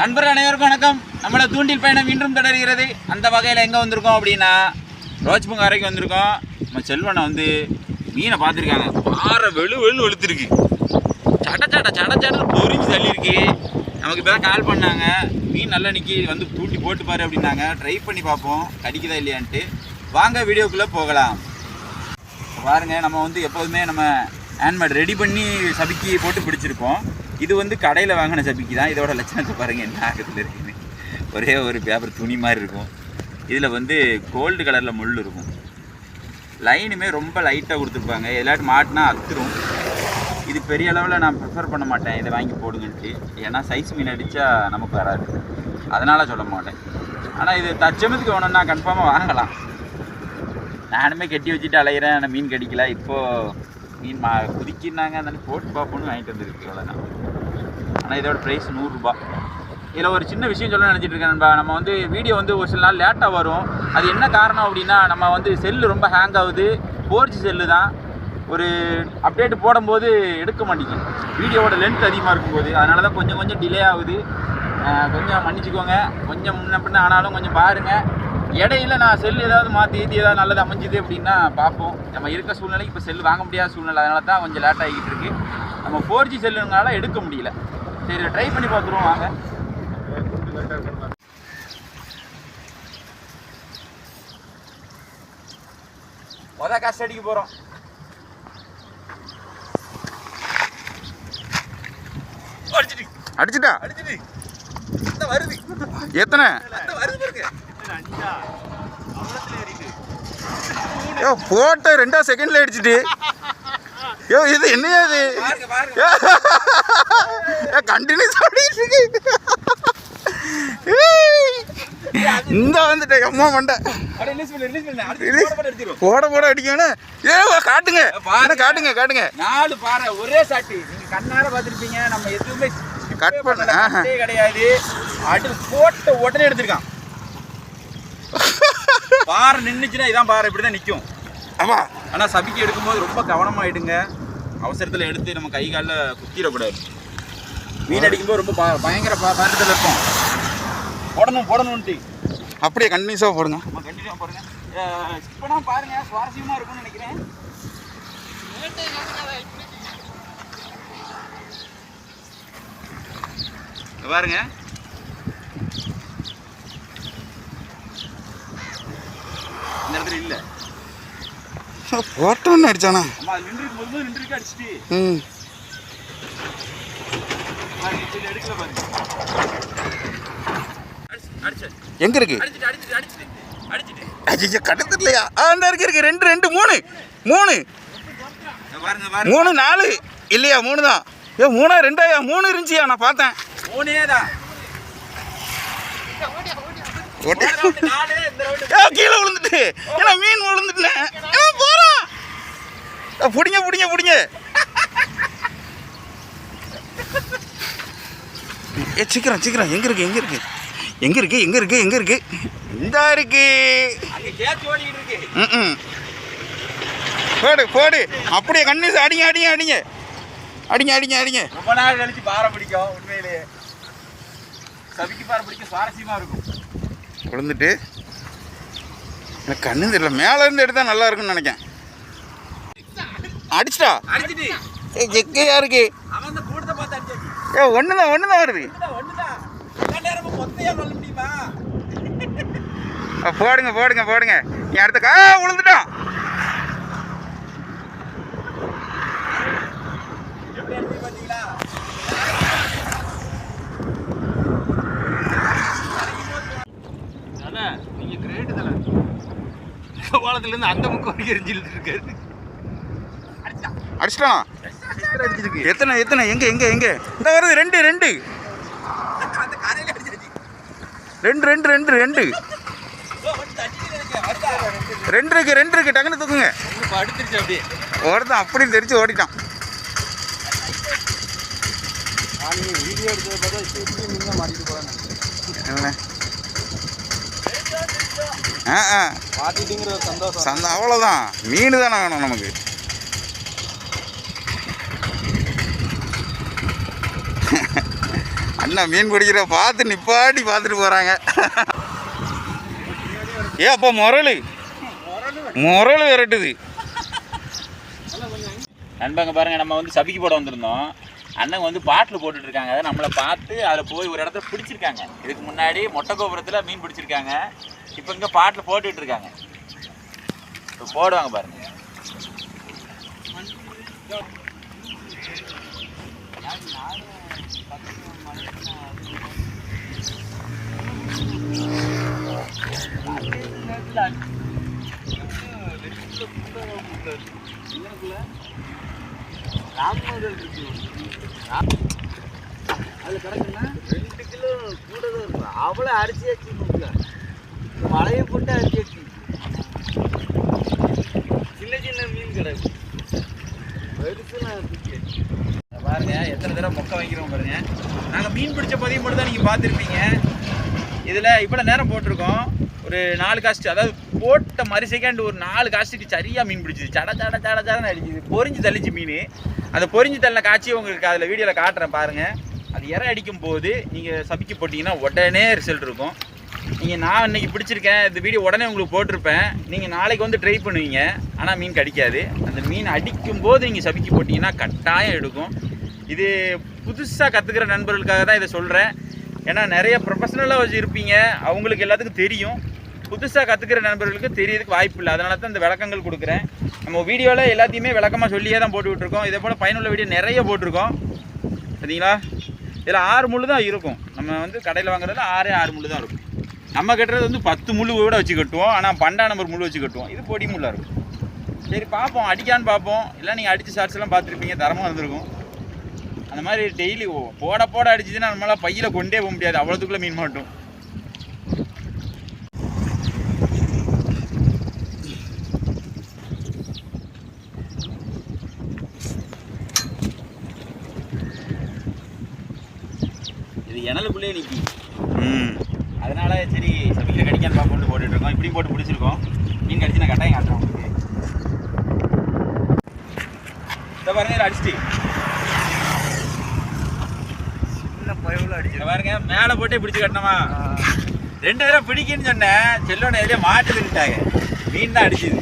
நண்பர்கள் அனைவருக்கும் வணக்கம். நம்மளோட தூண்டில் பயணம் இன்றும் தொடர்கிறது. அந்த வகையில் எங்கே வந்திருக்கோம் அப்படின்னா ரோஜ்புங்க வரைக்கும் வந்திருக்கோம். நம்ம செல்வனை வந்து மீனை பார்த்துருக்காங்க. ஆற வெளு வெளு வெளுத்துருக்கு. சட சட சட சட பொறிஞ்சு தள்ளியிருக்கு. நமக்கு இப்போ கால் பண்ணாங்க. மீன் நல்லா நிற்கி வந்து தூண்டி போட்டு பாரு அப்படின்னாங்க. ட்ரை பண்ணி பார்ப்போம். கடிக்குதா இல்லையான்ட்டு. வாங்க வீடியோக்குள்ளே போகலாம். பாருங்கள் நம்ம வந்து எப்போதுமே நம்ம ஹேண்ட்மேட் ரெடி பண்ணி சபிக்கி போட்டு பிடிச்சிருப்போம். இது வந்து கடையில் வாங்கின சபிக்கு தான். இதோட லட்சணத்தை பாருங்கள் என்ன ஆகத்தில் இருக்குன்னு. ஒரே ஒரு பேப்பர் துணி மாதிரி இருக்கும். இதில் வந்து கோல்டு கலரில் முள் இருக்கும். லைனுமே ரொம்ப லைட்டாக கொடுத்துருப்பாங்க. எல்லாட்டு மாட்டினா அத்துரும். இது பெரிய அளவில் நான் ப்ரிஃபர் பண்ண மாட்டேன். இதை வாங்கி போடுங்கன்ட்டு. ஏன்னா சைஸ் மீன் அடித்தா நமக்கு வராது. அதனால் சொல்ல மாட்டேன். ஆனால் இது தச்சமத்துக்கு வேணும்னா கன்ஃபார்மாக வாங்கலாம். நானுமே கட்டி வச்சுட்டு அலையிறேன். ஆனால் மீன் கிடைக்கல. இப்போது மீன் மா குதிக்கினாங்க அந்த போட்டு பார்ப்போன்னு வாங்கிட்டு வந்துருக்கு. அவ்வளோதான் ஆனால் இதோட ப்ரைஸ் நூறுரூபா. இதில் ஒரு சின்ன விஷயம் சொல்ல நினச்சிட்டு இருக்கேன் நண்பா. நம்ம வந்து வீடியோ வந்து ஒரு சில நாள் லேட்டாக வரும். அது என்ன காரணம் அப்படின்னா நம்ம வந்து செல்லு ரொம்ப ஹேங் ஆகுது. ஃபோர் ஜி செல்லு தான். ஒரு அப்டேட் போடும்போது எடுக்க மாட்டேங்குது. வீடியோவோட லென்த் அதிகமாக இருக்கும்போது. அதனால தான் கொஞ்சம் கொஞ்சம் டிலே ஆகுது. கொஞ்சம் மன்னிச்சுக்கோங்க. கொஞ்சம் முன்ன பின்ன ஆனாலும் கொஞ்சம் பாருங்கள் இடையில நான் செல் ஏதாவது மாற்றி ஏற்றி ஏதாவது நல்லது அமைஞ்சுது அப்படின்னா பார்ப்போம். நம்ம இருக்க சூழ்நிலைக்கு இப்போ செல் வாங்க முடியாத சூழ்நிலை அதனால தான் கொஞ்சம் லேட் ஆகிட்டு இருக்கு. நம்ம ஃபோர் ஜி செல்லுனால எடுக்க முடியல. சரி ட்ரை பண்ணி பார்த்துருவோம் வாங்க. மொத காசு அடிக்க போகிறோம் அடிச்சிட்டு. அடிச்சிட்டா? அடிச்சிட்டு. வருது. எத்தனை? வருது யோ போட்ட ரெண்டா செகண்ட்ல அடிச்சிட்டு யோ இது என்னையா இது? கண்டினியூஸ் ஆடிட்டு இருக்கு. இந்த வந்துட்டேன் அம்மா மண்டை. அடுத்து. போட போட அடிக்கணும். ஏ காட்டுங்க. என்ன காட்டுங்க காட்டுங்க. நாலு பாறை ஒரே சாட்டி நீங்க கண்ணார பார்த்துருப்பீங்க. நம்ம எதுவுமே ஏ பண்ண- ஏ கிடையாது. அடு போட்ட உடனே எடுத்திருக்கான். பாறை நின்னுச்சுன்னா இதான் பாறை இப்படி தான் நிற்கும் ஆமா. ஆனா சபிக்கு எடுக்கும்போது ரொம்ப கவனமாயிடுங்க. அவசரத்துல எடுத்து நம்ம கை காலில் குத்திடக்கூடாது. மீன் அடிக்கும்போது ரொம்ப பயங்கர பதட்டத்தில் இருக்கும் போடணும் போடணும்ட்டு அப்படியே கண்டினியூஸாக போடுங்க. நம்ம கண்டினியூ பாருங்க ஸ்கிப் பண்ணாம பாருங்க சுவாரஸ்யமா இருக்கும்னு நினைக்கிறேன். பாருங்க இந்த இடத்துல இல்ல போட்டோன்னு அடிச்சானா? ம். எங்க இருக்கு? ஐயோ கடத்துலையா ஆ இந்த இருக்கு இருக்கு. ரெண்டு ரெண்டு மூணு. மூணு. மூணு நாலு. இல்லையா மூணு தான். ஏ மூணா ரெண்டாயா மூணு இருந்துச்சியா? நான் பார்த்தேன். மூணே தான். கீழே விழுந்துட்டு. ஏன்னா மீன் விழுந்துட்டேன். புடிங்க புடிங்க புடிங்க. ஏ சீக்கிரம் சீக்கிரம். எங்க இருக்கு எங்க இருக்கு? எங்க இருக்கு எங்க இருக்கு எங்க இருக்கு? இந்த இருக்கு. ம் போடு போடு. அப்படியே கண்ணீஸ் அடிங்க அடிங்க அடிங்க. அடிங்க அடிங்க அடிங்க. ரொம்ப நாள் கழிச்சு பாறை பிடிக்கும் உண்மையிலேயே. சபிக்கு பாறை பிடிக்க சுவாரஸ்யமா இருக்கும். விழுந்துட்டு. எனக்கு கண்ணு தெரியல. மேலே இருந்து எடுத்தா நல்லா இருக்கும்னு நினைக்கேன். அடிச்சிட்டா? அடிச்சிட்டு. ஏ எக்கையா இருக்கு அவன் அந்த கூட்டத்தை பார்த்து அடிச்சாச்சு. ஏ ஒன்று தான் ஒன்று தான் வருது. ஒண்ணுதான் ஒண்ணுதான். ஆ, போடுங்க போடுங்க போடுங்க. நீ அடுத்த கா விழுந்துட்டான் நீங்க கிரேட் தானே? கோபாலத்துல இருந்து அந்த முக்கம் வரைக்கும் எரிஞ்சிட்டு இருக்காரு. அடிச்சிட்டானா? எத்தனை எத்தனை? எங்க எங்க எங்க? இந்த வருது ரெண்டு ரெண்டு. ரெண்டு ரெண்டு ரெண்டு ரெண்டு? ரெண்டு இருக்கு ரெண்டு இருக்கு. டக்குன்னு தூக்குங்க. ஒருத்தன் அப்படி தெரிச்சு ஓடிட்டான். ஆ ஆ. சந்தோஷம். சந்த அவ்வளோதான் மீன் தானே வேணும் நமக்கு. அண்ணன் மீன் பிடிக்கிற பார்த்து நிப்பாட்டி பார்த்துட்டு போகிறாங்க ஏ அப்போ முரளு. முரளு விரட்டுது. நண்பங்க பாருங்க நம்ம வந்து சபிக்கு போட வந்திருந்தோம். அண்ணன் வந்து பாட்டில் போட்டுட்டு இருக்காங்க அதை நம்மளை பார்த்து அதில் போய் ஒரு இடத்துல பிடிச்சிருக்காங்க. இதுக்கு முன்னாடி மொட்டை கோபுரத்தில் மீன் பிடிச்சிருக்காங்க. இப்போ இங்கே பாட்டில் போட்டுட்டு இருக்காங்க இப்போ போடுவாங்க பாருங்க. அதில் கிடக்குன்னா ரெண்டு கிலோ கூட தான் இருக்கும் அவ்வளோ அரிசி வச்சு மழையை போட்டு அரிசியாச்சு சின்ன சின்ன மீன் கிடக்கு பெருசு நான் பாருங்க எத்தனை தடவை மொக்க வைக்கிறோம் பாருங்க. நாங்கள் மீன் பிடிச்ச பதிவு மட்டும் தான் நீங்கள் பார்த்துருப்பீங்க. இதில் இவ்வளோ நேரம் போட்டிருக்கோம். ஒரு நாலு காஸ்ட் அதாவது போட்ட மறு செகண்ட் ஒரு நாலு காஸ்ட்டுக்கு சரியாக மீன் பிடிச்சிது. சட சட சட சடன்னு அடிச்சிது பொறிஞ்சு தள்ளிச்சு மீன். அந்த பொறிஞ்சு தள்ளின காட்சி உங்களுக்கு அதில் வீடியோவில் காட்டுறேன் பாருங்கள் அது இறை அடிக்கும் போது நீங்கள் சபிக்க போட்டிங்கன்னா உடனே ரிசல்ட் இருக்கும். நீங்கள் நான் இன்றைக்கி பிடிச்சிருக்கேன். இந்த வீடியோ உடனே உங்களுக்கு போட்டிருப்பேன். நீங்கள் நாளைக்கு வந்து ட்ரை பண்ணுவீங்க. ஆனால் மீன் கடிக்காது. அந்த மீன் அடிக்கும் போது நீங்கள் சபிக்க போட்டிங்கன்னா கட்டாயம் எடுக்கும். இது புதுசாக கற்றுக்கிற நண்பர்களுக்காக தான் இதை சொல்கிறேன் ஏன்னா நிறைய ப்ரொஃபஷனலாக வச்சு இருப்பீங்க. அவங்களுக்கு எல்லாத்துக்கும் தெரியும். புதுசாக கற்றுக்கிற நண்பர்களுக்கு தெரியறதுக்கு வாய்ப்பு இல்லை. அதனால தான் இந்த விளக்கங்கள் கொடுக்குறேன். நம்ம வீடியோவில் எல்லாத்தையுமே விளக்கமாக சொல்லியே தான் போட்டு விட்ருக்கோம் இதே போல் பயனுள்ள வீடியோ நிறைய போட்டிருக்கோம். சரிங்களா? இதில் ஆறு முள் தான் இருக்கும். நம்ம வந்து கடையில் வாங்குறதுல ஆறே ஆறு முள் தான் இருக்கும். நம்ம கட்டுறது வந்து பத்து முள் கூட வச்சு கட்டுவோம். ஆனால் பண்டா நம்பர் முள் வச்சு கட்டுவோம். இது பொடி முள்ளாக இருக்கும். சரி பார்ப்போம். அடிக்கான்னு பார்ப்போம். இல்லை நீங்கள் அடித்த ஷார்ட்ஸ் எல்லாம் பார்த்துருப்பீங்க. தரமாக இருந்திருக்கும் அந்த மாதிரி டெய்லி போட போட அடிச்சுதுன்னா நம்மளால் பையில் கொண்டே போக முடியாது. அவ்வளோத்துக்குள்ளே மீன் மாட்டும். இது இணலுக்குள்ளே நிற்கி ம். அதனால சரி சமைக்கிற கடிக்கான்னு பார்ப்போம்னு போட்டுட்டு இருக்கோம். இப்படி போட்டு பிடிச்சிருக்கோம். மீன் கடிச்சு நான் கட்டாயம் காட்டுறேன் உங்களுக்கு. பாருங்க இதில் அடிச்சிட்டு சின்ன பயவில் அடிச்சு இங்க பாருங்க மேலே போட்டே பிடிச்சு கட்டணுமா? ரெண்டு தடவை பிடிக்குன்னு சொன்னேன். செல்லோட எதுலேயே மாட்டுதுன்ட்டாங்க மீன் தான் அடிச்சுது.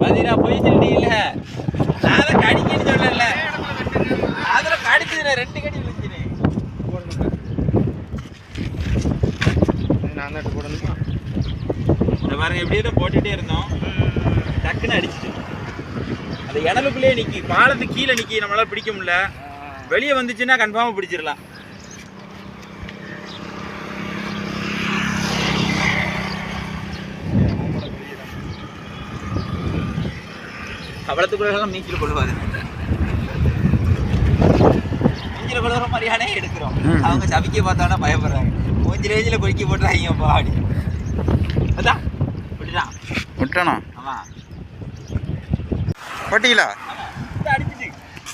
பதினா போய் சொல்லிட்டீங்கல்ல நான் அதை கடிக்கன்னு சொல்லல அதில் கடிச்சதுல ரெண்டு கடி விழுந்துச்சு நான் தான் போடணுமா? பாருங்க இப்படியே தான் போட்டுட்டே இருந்தோம். டக்குன்னு அடிச்சிட்டு. அந்த இணலுக்குள்ளேயே நிக்கி பாலத்து கீழே நிக்கி நம்மளால பிடிக்க முடியல. வெளியே வந்துச்சுன்னா கன்ஃபார்மாக பிடிச்சிடலாம். கவலத்துக்குள்ளெல்லாம் நீச்சல் கொள்வாது நீச்சல் கொள்ளுற மாதிரியானே எடுக்கிறோம். அவங்க சபிக்க பார்த்தானா பயப்படுறாங்க. மூஞ்சில ஏஞ்சில கொடிக்க போட்டுறாங்க பாடி அதான். ஆமா. பட்டிங்களா? அடிச்சிட்டு.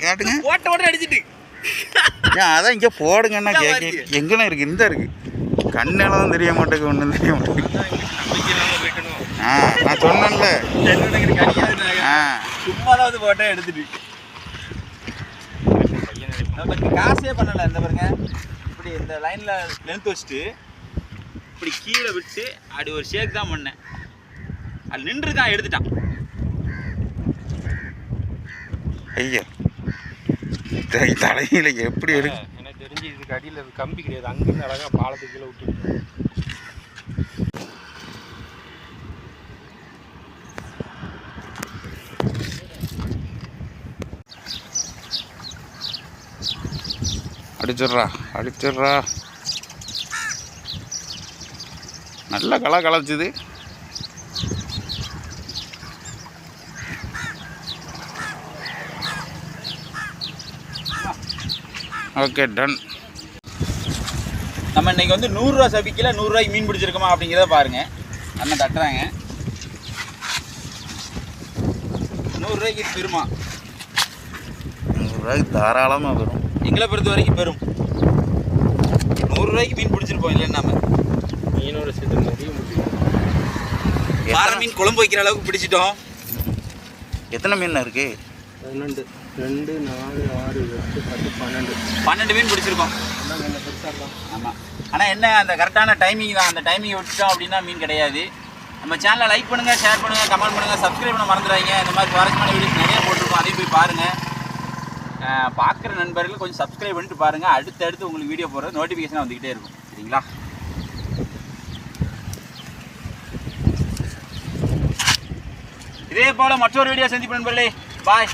கேட்டுங்க ஓட்ட ஓட்ட அடிச்சிட்டு. ஏன் அதான் இங்கே போடுங்கன்னா கேட்க எங்கெல்லாம் இருக்குது இந்த இருக்குது கண்ணெல்லாம் தெரிய மாட்டேங்குது ஒன்றும் தெரிய மாட்டேங்குது. ஆ நான் சொன்னேன்ல. ஆ. சும்மா தான் வந்து போட்டோ எடுத்துட்டு. காசே பண்ணல இந்த பாருங்க. இப்படி இந்த லைன்ல லென்த் வச்சுட்டு இப்படி கீழே விட்டு அப்படி ஒரு ஷேக் தான் பண்ணேன். அது நின்று தான் எடுத்துட்டான். ஐயா. தலையில எப்படி எடுக்க எனக்கு தெரிஞ்சு இதுக்கு அடியில் கம்பி கிடையாது. அங்கேருந்து அழகாக பாலத்துக்கு கீழே விட்டு அடிச்சிடுறா அடிச்சிடுறா. நல்ல களை களைச்சுது. ஓகே டன் நம்ம இன்னைக்கு வந்து நூறுரூவா சபிக்கல நூறுரூவாய்க்கு மீன் பிடிச்சிருக்கோமா அப்படிங்கிறத பாருங்க. அண்ணன் தட்டுறாங்க. நூறுரூவாய்க்கு இது பெருமா? நூறுரூவாய்க்கு தாராளமாக வரும். எங்களை பொறுத்த வரைக்கும் பெரும். நூறுரூவாய்க்கு மீன் பிடிச்சிருப்போம் இல்லைன்னு நம்ம மீனோட சேர்த்து முடிய முடியும் பாறை மீன் குழம்பு வைக்கிற அளவுக்கு பிடிச்சிட்டோம். எத்தனை மீன் இருக்கு? பன்னெண்டு. ரெண்டு நாலு ஆறு எட்டு பத்து பன்னெண்டு. பன்னெண்டு மீன் பிடிச்சிருக்கோம். ஆமாம் ஆனால் என்ன அந்த கரெக்டான டைமிங் தான். அந்த டைமிங் விட்டுட்டோம் அப்படின்னா மீன் கிடையாது. நம்ம சேனலை லைக் பண்ணுங்கள் ஷேர் பண்ணுங்கள் கமெண்ட் பண்ணுங்கள் சப்ஸ்கிரைப் பண்ண மறந்துடுறாங்க இந்த மாதிரி சுவாரஸ்யமான வீடியோஸ் நிறைய போட்டிருக்கோம். அதையும் போய் பாருங்கள் பார்க்குற நண்பர்கள் கொஞ்சம் சப்ஸ்கிரைப் பண்ணிட்டு பாருங்கள் அடுத்தடுத்து உங்களுக்கு வீடியோ போடுறது நோட்டிஃபிகேஷன் வந்துக்கிட்டே இருக்கும். சரிங்களா? இதே போல் மற்றொரு வீடியோ சந்திப்பு நண்பர்களே. பாய்